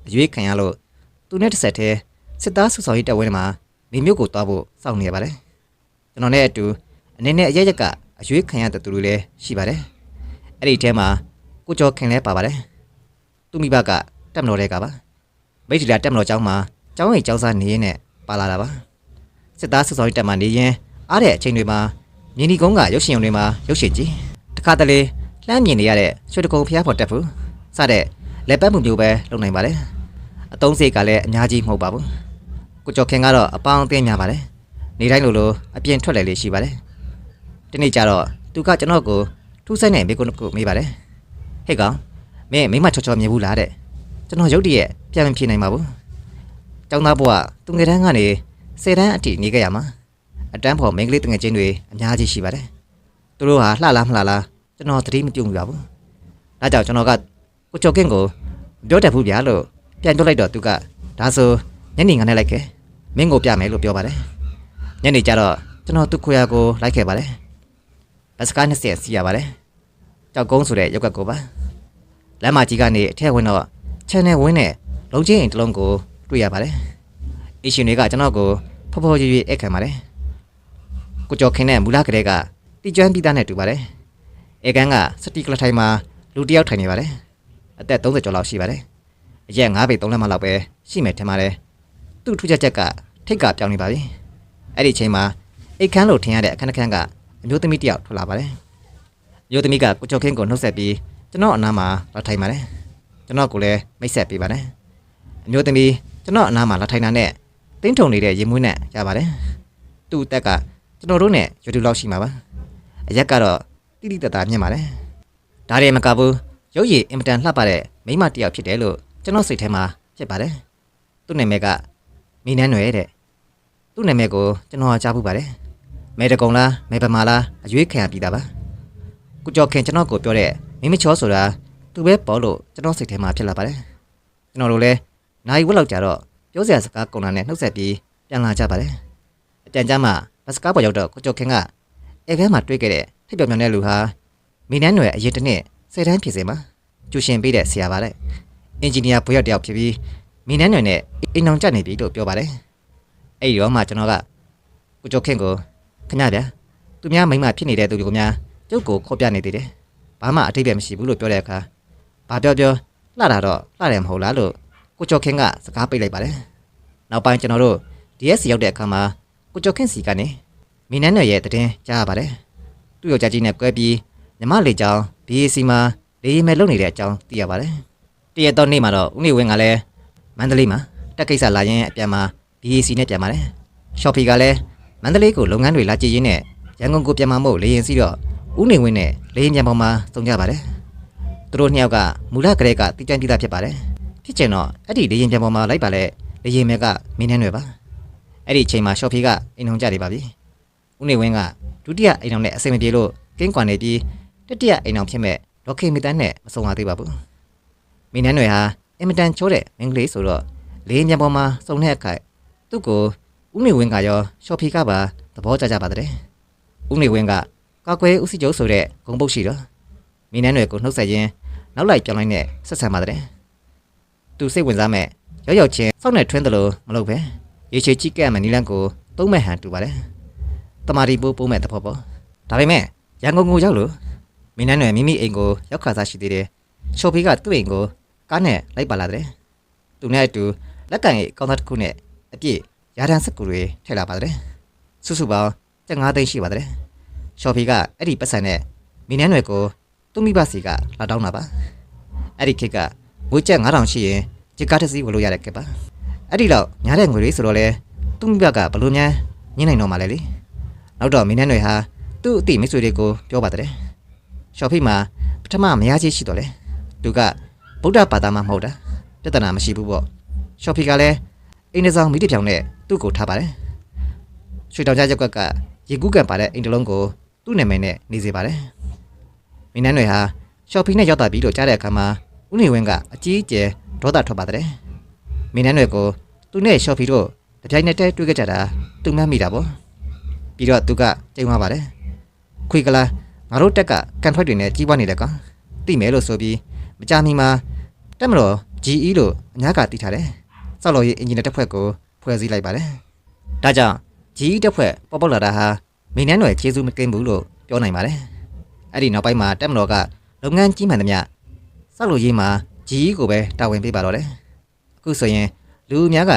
အရွေးခံရလို့သူနဲ့တစ်ဆက်တည်းစစ်သားစုဆောင်ရေးတပ်ဝဲမှာမိမျိုးကိုတွားဖို့စောင့်နေရပါတယ်ကျွန်တော်နဲ့အတူအနေနဲ့အရရက်ကအရွေးခံရတဲ့သူတွေလည်းရှိပါတယ် အဲ့ဒီထဲမှာကိုကျော်ခင်လည်းပါပါတယ်သူမိဘကတက်မတော်တဲ့ကပါမိထီလာတက်မတော်ကျောင်းမှာကျောင်းရိပ်ကျောင်းစားနေရင်းနဲ့ပါလာတာပါစစ်သားစုဆောင်ရေးတပ်မှာနေရင်အားတဲ့အချိန်တွေမှာမြင်းဒီကုန်းကရုပ်ရှင်ရုံတွေမှာရုပ်ရှင်ကြည့်တခါတလေလှမ်းမြင်နေရတဲ့ရွှေတကုံဖျားဖို့တက်ဘူးစတဲ့လက်ပတ်မှုမျိုးပဲလုပ်နိုင်ပါတယ်အတုံးစိတ်ကလည်းအများကြီးမဟုတ်ပါဘူးကိုကျော်ခင်ကတော့အပေါင်းအသင်းများပါတယ်နေတိုင်းလိုလိုအပြင်ထွက်လေလေးရှိပါတယ်ဒီနေ့ကျတော့သူကကျွန်တော်ကို ထူးဆန်းတဲ့မိကုန်းကိုမေးပါတယ်ဟဲ့ကောင်မင်းမိမချောချောမြင်ဘူးလားတဲ့ကျွန်တော်ရုတ်တရက်ပြန်မဖြေနိုင်ပါဘူးကျောင်းသားဘွားသူငယ်တန်းကနေဆယ်တန်းအထိနေခဲ့ရမှာအတန်းဖို့မိန်းကလေးတငယ်ချင်းတွေအများကြီးရှိပါတယ်သူတို့ဟာလှလားမလှလားကျွန်တော်သတိမပြုံဘူးပါဘူးဒါကြောင့်ကျွန်တော်ကကိုကျော်ကင်းကိုပြောတတ်ဘူးဗျာလို့ပြန်ပြောလိုက်တော့သူကဒါဆိုညနေငါနဲ့လိုက်ခဲ့မင်းကိုပြမယ်လို့ပြောပါတယ်ညနေကျတော့ကျွန်တော်သူ့ခွေရကိုလိုက်ခဲ့ပါတယ် ဘတ်စကား20စီရပါတယ်ကြောက်ကုန်းဆိုတဲ့ရုပ်ကတ်ကိုပါလမ်းမကြီးကနေအထက်ဝင်တော့ချန်နယ်ဝင်းနဲ့လုံချင်းအိမ်တစ်လုံးကိုတွေ့ရပါတယ်အရှင်တွေကကျွန်တော်ကိုဖော်ဖော်ရွရွအိတ်ခံပါတယ်ကိုကျော်ခင်နဲ့မူလကလေးကတီကျွမ်းပြီးသားနဲ့တူပါတယ်ဧကန်ကစတီကလထိုင်မှာလူတစ်ယောက်ထိုင်နေပါတယ်အသက်30ကျော်လောက်ရှိပါတယ်အရက်9ပေ3လက်မလောက်ပဲရှိမယ်ထင်ပါတယ်သူ့ထူးခြားချက်ကထိတ်ကပြောင်းနေပါပြီအဲ့ဒီအချိန်မှာအိတ်ခမ်းလို့ထင်ရတဲ့အခန်းတစ်ခန်းက အမျိုးသမီးတစ်ယောက်ထွက်လာပါတယ်အမျိုးသမီးကကိုကျော်ခင်းကိုနှုတ်ဆက်ပြီးကျွန်တော်အနားမှာလာထိုင်ပါတယ်ကျွန်တော်ကိုလည်းမိတ်ဆက်ပေးပါတယ်အမျိုးသမီးကျွန်တော်အနားမှာလာထိုင်တာနဲ့တင်းထုံနေတဲ့ရင်မွေးနဲ့ရပါတယ်သူ့အသက်ကကျွန်တော်တို့နဲ့ရွတူလောက်ရှိမှာပါအရက်ကတော့တိတိတတ်တာမြင်ပါတယ်ဒါတွေမကဘူးရုပ်ရည်အင်မတန်လှပတဲ့မိန်းမတစ်ယောက်ဖြစ်တယ်လို့ကျွန်တော်စိတ်ထဲမှာဖြစ်ပါတယ်သူ့နာမည်ကမီနန်းရွယ်တဲ့သူ့နာမည်ကိုကျွန်တော်ကြားဘူးပါတယ် မဲတကုံလားမဲပမာလားအရွေးခံရပြီးသားပါကုကျော်ခင်ကျွန်တော်ကိုပြောတဲ့မိမချောဆိုတာသူပဲပေါ်လို့ကျွန်တော်စိတ်ထဲမှာဖြစ်လာပါတယ်ကျွန်တော်တို့လည်းနိုင်ဝက်လောက်ကြာတော့ပြောစရာစကားကုန်တာနဲ့နှုတ်ဆက်ပြီးပြန်လာကြပါတယ်အတန်ကြားမှာဘတ်စကားပေါ်ရောက်တော့ကုကျော်ခင်ကအဲခဲမှာတွေ့ခဲ့တဲ့ထိပ်ပြောင်ပြောင်တဲ့လူဟာမီနန်းရွယ်အရင်တစ်နှစ်ဆယ်တန်းဖြစ်စေမှာကျူရှင်ပေးတဲ့ဆရာပါတဲ့အင်ဂျင်နီယာဘွဲ့ရောက်တယောက်ဖြစ်ပြီးမီနန်းရွယ်နဲ့အိမ်အောင်ကြနေပြီလို့ပြောပါတယ်အဲ့ဒီတော့မှကျွန်တော်ကကိုကျော်ခင်ကို ခင်ဗျာဗျာသူများမိမဖြစ်နေတဲ့သူတွေကများကျုပ်ကိုခေါ်ပြနေသေးတယ်ဘာမှအထိပ္ပယ်မရှိဘူးလို့ပြောတဲ့အခါဘာပြောပြောလှတာတော့လှတယ်မဟုတ်လားလို့ကိုကျော်ခင်ကစကားပိတ်လိုက်ပါတယ်နောက်ပိုင်းကျွန်တော်တို့ DS ရောက်တဲ့အခါမှာကိုကျော်ခင်စီကနေမီနန်းရွယ်ရဲ့တည်င်းကြားရပါတယ်သူ့ယောက်ျားကြီးနဲ့ကွဲပြီးညီမလေးကြောင် BAC မှာလေရင်မဲ့လုပ်နေတဲ့အကြောင်းသိရပါတယ်။တရက်တော့နေ့မှာတော့ဦးနေဝင်းကလည်းမန္တလေးမှာတက်ကိစ္စလာရင်အပြန်မှာ BAC နဲ့ပြန်ပါတယ်။ Shopee ကလည်း မန္တလေးကိုလုပ်ငန်းတွေလာကြည့်ရင်းနဲ့ရန်ကုန်ကိုပြန်มาမို့လေရင်စီတော့ဦးနေဝင်းနဲ့လေရင်ပြန်ပေါ်မှာစုံကြပါတယ်။သူတို့နှစ်ယောက်ကမူလကလေးကတိကျန်တိသားဖြစ်ပါတယ်။ဖြစ်ချင်တော့အဲ့ဒီလေရင်ပြန်ပေါ်မှာလိုက်ပါလေလေရင်မဲ့ကမင်းနှဲတွေပါ။အဲ့ဒီအချိန်မှာ Shopee ကအိမ်အောင်ကြနေပါပြီ။ဦးနေဝင်းကဒုတိယအိမ်အောင်နဲ့အဆင်မပြေလို့ကင်းကွာနေပြီးတတိယအိမ်အောင်ဖြစ်မဲ့ဒေါက်ခေမီတန်းနဲ့မဆုံပါသေးပါဘူး။မင်းနှန်းတွေဟာအင်မတန်ချိုးတဲ့မင်းကလေးဆိုတော့လေးညံပေါ်မှာစုံတဲ့အခါသူ့ကို ဦးနေဝင်းကရောရှော့ဖီကပါသဘောကျကြပါတဲ့ဦးနေဝင်းကကောက်ကွဲဦးစီကျုပ်ဆိုတဲ့ဂုံပုတ်ရှိတော့မိနန်းတွေကိုနှုတ်ဆက်ရင်းနောက်လိုက်ပြောင်းလိုက်နဲ့ဆက်ဆံပါတဲ့သူစိတ်ဝင်စားမဲ့ရောက်ရောက်ချင်းစောင့်နေထွင်းတယ်လို့မလုပ်ပဲရေချေကြည့်ကဲ့မယ်နီလန်ကိုသုံးမဲ့ဟန်တူပါတယ်တမာရီပိုးပိုးမဲ့တဖို့ပေါ့ဒါပေမဲ့ရန်ကုန်ကိုရောက်လို့မိနန်းတွေမိမိအိမ်ကိုရောက်ခါစားရှိသေးတယ်ရှော့ဖီကသူ့အိမ်ကိုကားနဲ့လိုက်ပါလာတဲ့သူနဲ့အတူလက်ကန်ရဲ့ကောင်းသားတစ်ခုနဲ့အပြည့် ရာဒန်စက်ကူတွေထည့်လာပါတယ်စုစုပေါင်းကျပ်9သိန်းရှိပါတယ်ရှော့ဖီကအဲ့ဒီပတ်စံနဲ့မိနန်းတွေကိုသူ့မိဘစီကလာတောင်းတာပါအဲ့ဒီခေတ်ကငွေကျပ်9000ရှိရင်ဂျစ်ကားတစ်စီးဝယ်လို့ရတဲ့ကက်ပါအဲ့ဒီတော့ညားတဲ့ငွေတွေဆိုတော့လေသူ့မိဘကဘလို့များညင်းနိုင်တော့မှလဲလေနောက်တော့မိနန်းတွေဟာသူ့အတိမိတ်ဆွေတွေကိုပြောပါတယ်ရှော့ဖီမှာပထမမရချင်းရှိတော့လေသူကဗုဒ္ဓဘာသာမှမဟုတ်တာပြဿနာမရှိဘူးပေါ့ရှော့ဖီကလည်း အိမ်တစ်ဆောင်မိတစ်ပြောင်နဲ့သူ့ကိုထားပါတယ်ရွှေတောင်ကြားရက်ကွက်ကရေကူးကန်ပါတဲ့အိမ်တစ်လုံးကိုသူ့နာမည်နဲ့နေစေပါတယ်မိနန်းတွေဟာရှော့ဖီနဲ့ရောက်တာပြီလို့ကြားတဲ့အခါမှာဦးနေဝင်းကအကြီးအကျယ်ဒေါသထွက်ပါတယ်မိနန်းတွေကိုသူနဲ့ရှော့ဖီတို့တပြိုင်နက်တည်းတွေ့ကြကြတာသူမှတ်မိတာပေါ့ပြီးတော့သူကကြိမ်သွားပါတယ်ခွေကလာငါတို့တက်ကကန်ထွက်တွေနဲ့ကြီးပွားနေတဲ့ကောင်တိမယ်လို့ဆိုပြီးမကြမီမှာတက်မတော် GE လို့အများကသိထားတယ် စောက်လို့ရေးအင်ဂျင်နီယာတက်ဖွဲ့ကိုဖွဲ့စည်းလိုက်ပါတယ်ဒါကြောင့် GE တက်ဖွဲ့ပေါ်ပေါက်လာတာဟာမိနန်းတွေကျေးဇူးမကင်းဘူးလို့ပြောနိုင်ပါတယ်အဲ့ဒီနောက်ပိုင်းမှာတက်မတော်ကလုပ်ငန်းကြီးမှန်သမျှစောက်လို့ရေးမှာ GE ကိုပဲတာဝန်ပေးပါတော့တယ်အခုဆိုရင်လူအများက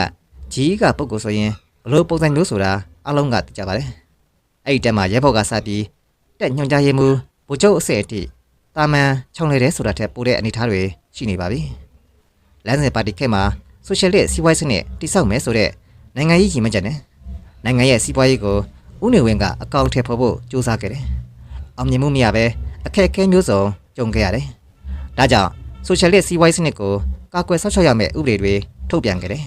GE ကပုဂ္ဂိုလ်ဆိုရင်ဘလို့ပုံစံမျိုးဆိုတာအလုံးကသိကြပါတယ်အဲ့ဒီတက်မှာရဲဘော်ကစပြီးတက်ညွန်ကြားရေးမှုဗိုလ်ချုပ်အဆင့်အထိတာမန်ခြုံလေတဲ့ဆိုတာထက်ပိုတဲ့အနေအထားတွေရှိနေပါပြီလမ်းစဉ်ပါတီခေတ်မှာ ဆိုရှယ်လစ်စီးပွားရေးစနစ်တိစောက်မယ်ဆိုတဲ့နိုင်ငံရေးရည်မှန်းချက်နဲ့နိုင်ငံရဲ့စီးပွားရေးကိုဦးနေဝင်းကအကောင့်ထဲပေါ်ဖို့စူးစမ်းခဲ့တယ်အောင်မြင်မှုမရဘဲအခက်အခဲမျိုးစုံကြုံခဲ့ရတယ်ဒါကြောင့်ဆိုရှယ်လစ်စီးပွားရေးစနစ်ကိုကာကွယ်ဆောက်ရှောက်ရမယ့်ဥပဒေတွေထုတ်ပြန်ခဲ့တယ်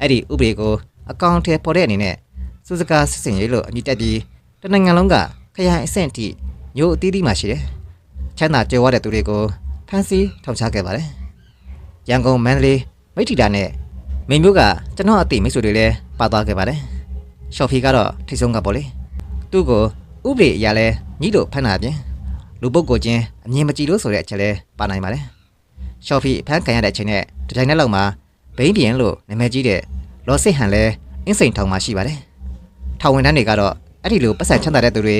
အဲ့ဒီဥပဒေကိုအကောင့်ထဲပေါ်တဲ့အနေနဲ့စုစကားစစ်စင်ရေးလို့အမည်တက်ပြီးတနိုင်ငံလုံးကခရိုင်အဆင့်အထိမျိုးအသီးသီးမှရှိတယ်ချမ်းသာကြွယ်ဝတဲ့သူတွေကိုဖမ်းဆီးထောင်ချခဲ့ပါတယ်ရန်ကုန်မန္တလေး မိထ္ထီတာနဲ့မိန်မျိုးကကျွန်တော်အသိမိတ်ဆွေတွေလည်းပါသွားခဲ့ပါတယ်ရှော့ဖီကတော့ထိတ်ဆုံးကပေါ့လေသူ့ကိုဥပဒေအရာလဲညှိလို့ဖမ်းတာပြင်လူပုဂ္ဂိုလ်ချင်းအမြင်မကြည့်လို့ဆိုတဲ့အချက်လဲပါနိုင်ပါတယ်ရှော့ဖီဖမ်းခံရတဲ့အချိန်နဲ့ဒီတိုင်းနဲ့လောက်မှာဘိန်းပြင်းလို့နာမည်ကြီးတဲ့လော်စစ်ဟန်လဲအင်းစိန်ထောင်မှာရှိပါတယ်ထောင်ဝင်တန်းတွေကတော့အဲ့ဒီလိုပတ်စံချမ်းသာတဲ့သူတွေ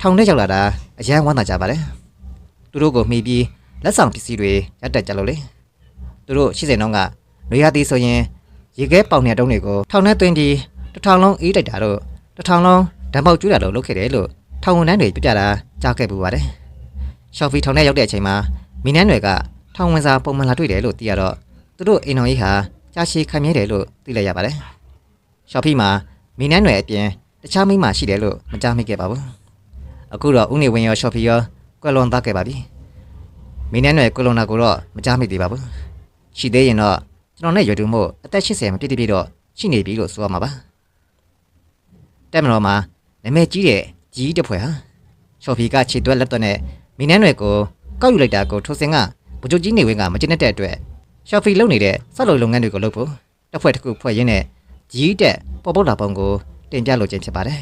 ထောင်ထဲရောက်လာတာအရန်ဝမ်းသာကြပါတယ်သူတို့ကိုမှီပြီးလက်ဆောင်ပစ္စည်းတွေရတက်ကြလို့လေသူတို့ရှိစင်တော့က နွေရာသီဆိုရင်ရေခဲပေါင်နေတုံးတွေကိုထောင်ထဲသွင်းပြီးတစ်ထောင်လုံးအေးတိုက်တာတို့တစ်ထောင်လုံးဓာတ်ပေါက်ကျွေးတာလို့လုပ်ခဲ့တယ်လို့ထောင်ဝန်ထမ်းတွေပြပြတာကြားခဲ့ပူပါတယ်ရှော့ဖီထောင်ထဲရောက်တဲ့အချိန်မှာမီနန်းတွေကထောင်ဝင်စာပုံမှန်လာတွေ့တယ်လို့သိရတော့သူတို့အိမ်တော်ကြီးဟာကြာရှည်ခံမြဲတယ်လို့သိလိုက်ရပါတယ်ရှော့ဖီမှာမီနန်းတွေအပြင်တခြားမိန်းမရှိတယ်လို့မကြားမိခဲ့ပါဘူးအခုတော့ဦးနေဝင်းရောရှော့ဖီရောကွယ်လွန်သွားခဲ့ပါပြီမင်းနဲ့နယ်ကွယ်လွန်တာကိုတော့မကြားမိသေးပါဘူးရှိသေးရင်တော့ ကျွန်တော်နဲ့ရွယ်တူမို့အသက်80မပြည့်ပြည့်တော့ရှိနေပြီလို့ဆိုရမှာပါတက်မတော်မှာနာမည်ကြီးတဲ့ကြီးတစ်ဖွဲ့ဟာရှော့ဖီကခြေသွက်လက်သွက်နဲ့မင်းနဲ့နယ်ကိုကောက်ယူလိုက်တာကိုထိုစင်ကဗိုလ်ချုပ်ကြီးနေဝင်းကမကျင့်တဲ့အတွက်ရှော့ဖီလုပ်နေတဲ့စောက်လုပ်လုပ်ငန်းတွေကိုလုပ်ဖို့တစ်ဖွဲ့တစ်ခုဖွဲ့ရင်းနဲ့ကြီးတက်ပေါ်ပေါက်လာပုံကိုတင်ပြလိုခြင်းဖြစ်ပါတယ်